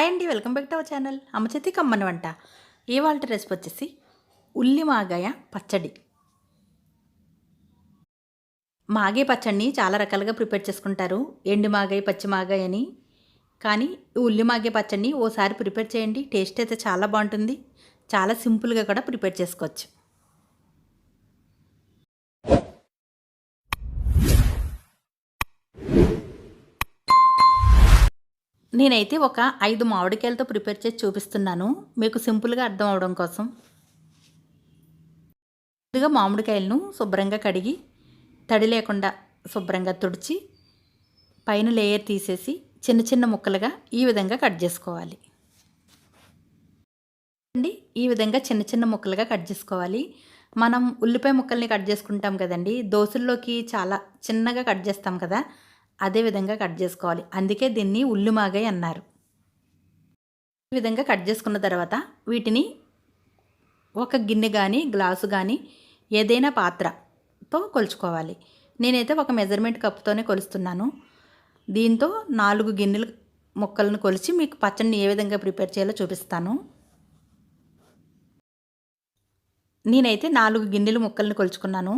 Hi అండి welcome back to our channel. అమ్మచేతి కమ్మని వంట. ఇవాళ రెసిపీ వచ్చేసి? ఉల్లి మాగాయ పచ్చడి. మాగే పచ్చడిని చాలా రకాలుగా ప్రిపేర్ చేసుకుంటారు. ఎండు మాగాయ పచ్చి మాగాయ అని. కానీ ఉల్లి మాగే పచ్చడిని ఓసారి ప్రిపేర్ చేయండి. టేస్ట్ అయితే చాలా బాగుంటుంది. చాలా సింపుల్గా కూడా ప్రిపేర్ చేసుకోవచ్చు. నేనైతే ఒక ఐదు మామిడికాయలతో ప్రిపేర్ చేసి చూపిస్తున్నాను. మీకు సింపుల్గా అర్థం అవడం కోసం. ముందుగా మామిడికాయలను శుభ్రంగా కడిగి తడి లేకుండా శుభ్రంగా తుడిచి పైన లేయర్ తీసేసి చిన్న చిన్న ముక్కలుగా ఈ విధంగా కట్ చేసుకోవాలి. అండి ఈ విధంగా చిన్న చిన్న ముక్కలుగా కట్ చేసుకోవాలి. మనం ఉల్లిపాయ ముక్కల్ని కట్ చేసుకుంటాం కదండి. దోశల్లోకి చాలా చిన్నగా కట్ చేస్తాం కదా. అదే విధంగా కట్ చేసుకోవాలి. అందుకే దీన్ని ఉల్లిమాగాయ అన్నారు. ఈ విధంగా కట్ చేసుకున్న తర్వాత వీటిని ఒక గిన్నె కానీ గ్లాసు కానీ ఏదైనా పాత్రతో కొలుచుకోవాలి. నేనైతే ఒక మెజర్మెంట్ కప్తోనే కొలుస్తున్నాను. దీంతో నాలుగు గిన్నెలు ముక్కలను కొలిచి మీకు పచ్చడిని ఏ విధంగా ప్రిపేర్ చేయాలో చూపిస్తాను. నేనైతే నాలుగు గిన్నెలు ముక్కలను కొలుచుకున్నాను.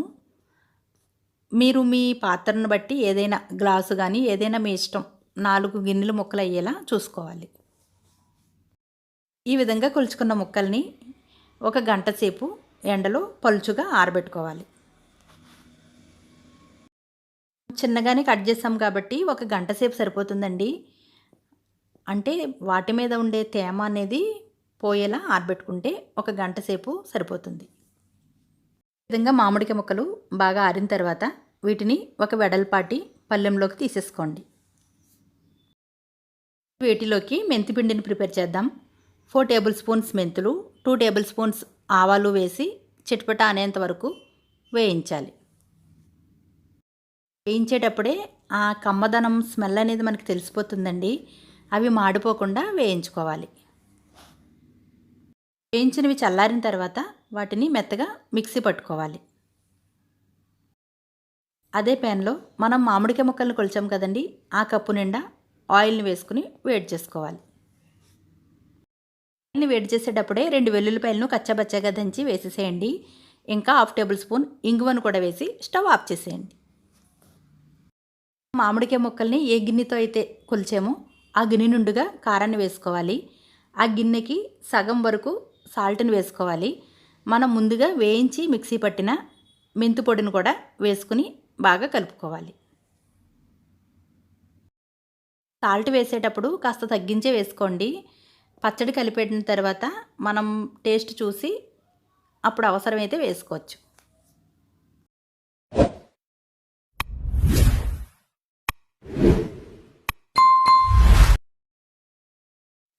మీరు మీ పాత్రను బట్టి ఏదైనా గ్లాసు కానీ ఏదైనా మీ ఇష్టం నాలుగు గిన్నెలు ముక్కలు అయ్యేలా చూసుకోవాలి. ఈ విధంగా కొలుచుకున్న ముక్కల్ని ఒక గంట సేపు ఎండలో పలుచుగా ఆరబెట్టుకోవాలి. చిన్నగానే కట్ చేసాం కాబట్టి ఒక గంట సేపు సరిపోతుందండి. అంటే వాటి మీద ఉండే తేమ అనేది పోయేలా ఆరబెట్టుకుంటే ఒక గంట సేపు సరిపోతుంది. విధంగా మామిడికాయ ముక్కలు బాగా ఆరిన తర్వాత వీటిని ఒక వెడల్పాటి పళ్ళెంలోకి తీసేసుకోండి. వీటిలోకి మెంతిపిండిని ప్రిపేర్ చేద్దాం. ఫోర్ టేబుల్ స్పూన్స్ మెంతులు టూ టేబుల్ స్పూన్స్ ఆవాలు వేసి చిట్పట అనేంత వరకు వేయించాలి. వేయించేటప్పుడే ఆ కమ్మదనం స్మెల్ అనేది మనకి తెలిసిపోతుందండి. అవి మాడిపోకుండా వేయించుకోవాలి. వేయించినవి చల్లారిన తర్వాత వాటిని మెత్తగా మిక్సీ పట్టుకోవాలి. అదే ప్యాన్లో మనం మామిడికాయ ముక్కలను కొలిచాం కదండి ఆ కప్పు నిండా ఆయిల్ని వేసుకుని వేడి చేసుకోవాలి. ఆయిల్ని వేడి చేసేటప్పుడే రెండు వెల్లుల్లిపాయలను కచ్చబచ్చగా దంచి వేసేసేయండి. ఇంకా హాఫ్ టేబుల్ స్పూన్ ఇంగువను కూడా వేసి స్టవ్ ఆఫ్ చేసేయండి. మామిడికాయ ముక్కల్ని ఏ గిన్నెతో అయితే కొలిచామో ఆ గిన్నె నుండిగా కారాన్ని వేసుకోవాలి. ఆ గిన్నెకి సగం వరకు సాల్ట్ని వేసుకోవాలి. మనం ముందుగా వేయించి మిక్సీ పట్టిన మెంతు పొడిని కూడా వేసుకుని బాగా కలుపుకోవాలి. సాల్ట్ వేసేటప్పుడు కాస్త తగ్గించే వేసుకోండి. పచ్చడి కలిపెట్టిన తర్వాత మనం టేస్ట్ చూసి అప్పుడు అవసరమైతే వేసుకోవచ్చు.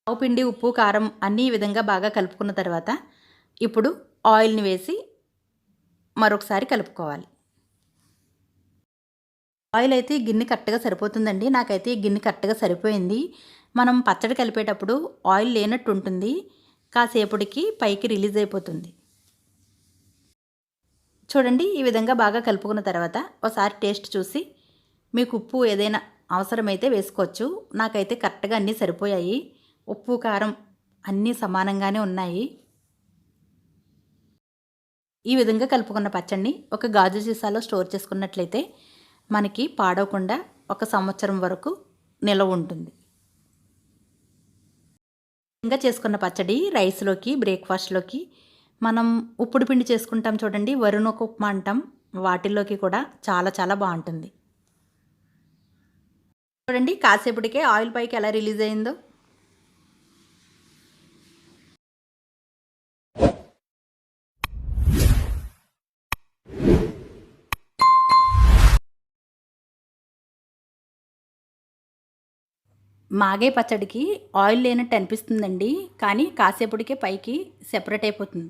ఆవు పిండి ఉప్పు కారం అన్నీ విధంగా బాగా కలుపుకున్న తర్వాత ఇప్పుడు ఆయిల్ని వేసి మరొకసారి కలుపుకోవాలి. ఆయిల్ అయితే గిన్నె కరెక్ట్గా సరిపోతుందండి. నాకైతే గిన్నె కరెక్ట్గా సరిపోయింది. మనం పచ్చడి కలిపేటప్పుడు ఆయిల్ లేనట్టు ఉంటుంది. కాసేపటికి పైకి రిలీజ్ అయిపోతుంది. చూడండి ఈ విధంగా బాగా కలుపుకున్న తర్వాత ఒకసారి టేస్ట్ చూసి మీకు ఉప్పు ఏదైనా అవసరమైతే వేసుకోవచ్చు. నాకైతే కరెక్ట్గా అన్నీ సరిపోయాయి. ఉప్పు కారం అన్నీ సమానంగానే ఉన్నాయి. ఈ విధంగా కలుపుకున్న పచ్చడిని ఒక గాజు సీసాలో స్టోర్ చేసుకున్నట్లయితే మనకి పాడవకుండా ఒక సంవత్సరం వరకు నిలవ ఉంటుంది. ఇంకా చేసుకున్న పచ్చడి రైస్లోకి బ్రేక్ఫాస్ట్లోకి మనం ఉప్పుడు పిండి చేసుకుంటాం చూడండి వరుణొక ఉప్మా అంటాం వాటిల్లోకి కూడా చాలా చాలా బాగుంటుంది. చూడండి కాసేపటికే ఆయిల్ పైకి ఎలా రిలీజ్ అయిందో. మాగే పచ్చడికి ఆయిల్ లేనట్టు అనిపిస్తుందండి కానీ కాసేపటికే పైకి సెపరేట్ అయిపోతుంది.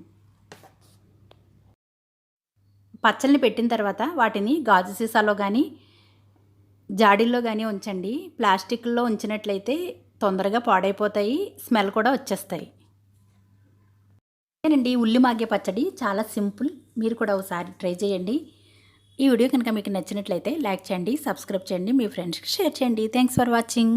పచ్చల్ని పెట్టిన తర్వాత వాటిని గాజు సీసాలో కానీ జాడీల్లో కానీ ఉంచండి. ప్లాస్టిక్లో ఉంచినట్లయితే తొందరగా పాడైపోతాయి స్మెల్ కూడా వచ్చేస్తాయి. అండి ఉల్లి మాగే పచ్చడి చాలా సింపుల్. మీరు కూడా ఒకసారి ట్రై చేయండి. ఈ వీడియో కనుక మీకు నచ్చినట్లయితే లైక్ చేయండి సబ్స్క్రైబ్ చేయండి మీ ఫ్రెండ్స్కి షేర్ చేయండి. Thanks for watching